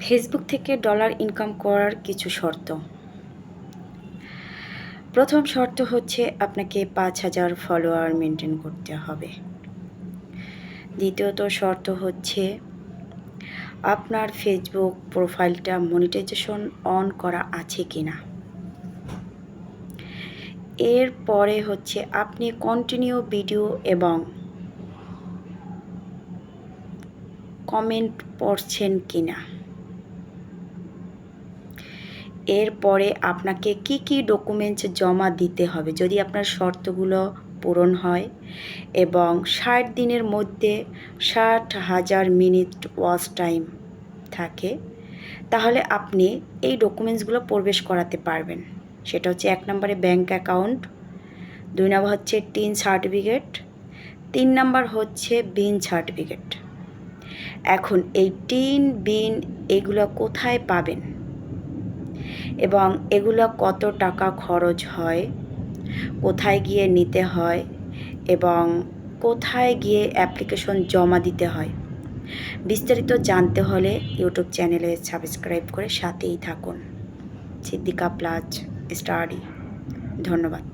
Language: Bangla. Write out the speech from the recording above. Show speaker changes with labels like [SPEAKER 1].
[SPEAKER 1] ফেসবুক থেকে ডলার ইনকাম করার কিছু শর্ত। প্রথম শর্ত হচ্ছে আপনাকে পাঁচ হাজার ফলোয়ার মেনটেন করতে হবে। দ্বিতীয়ত শর্ত হচ্ছে আপনার ফেসবুক প্রোফাইলটা মনিটাইজেশন অন করা আছে কি না এরপরে হচ্ছে আপনি কন্টিনিউ ভিডিও এবং কমেন্ট পড়ছেন কি না এরপরে আপনাকে কি কি ডকুমেন্টস জমা দিতে হবে? যদি আপনার শর্তগুলো পূরণ হয় এবং ষাট দিনের মধ্যে ষাট হাজার মিনিট ওয়াচ টাইম থাকে, তাহলে আপনি এই ডকুমেন্টসগুলো প্রবেশ করাতে পারবেন। সেটা হচ্ছে এক নম্বরে ব্যাংক অ্যাকাউন্ট দুই নম্বর হচ্ছে টিন সার্টিফিকেট তিন নাম্বার হচ্ছে বিন সার্টিফিকেট এখন এই টিন বিন এগুলো কোথায় পাবেন? এবং এগুলো কত টাকা খরচ হয়? কোথায় গিয়ে নিতে হয়? এবং কোথায় গিয়ে অ্যাপ্লিকেশন জমা দিতে হয়? বিস্তারিত জানতে হলে ইউটিউব চ্যানেলে সাবস্ক্রাইব করে সাথেই থাকুন। Siddika plus study. ধন্যবাদ।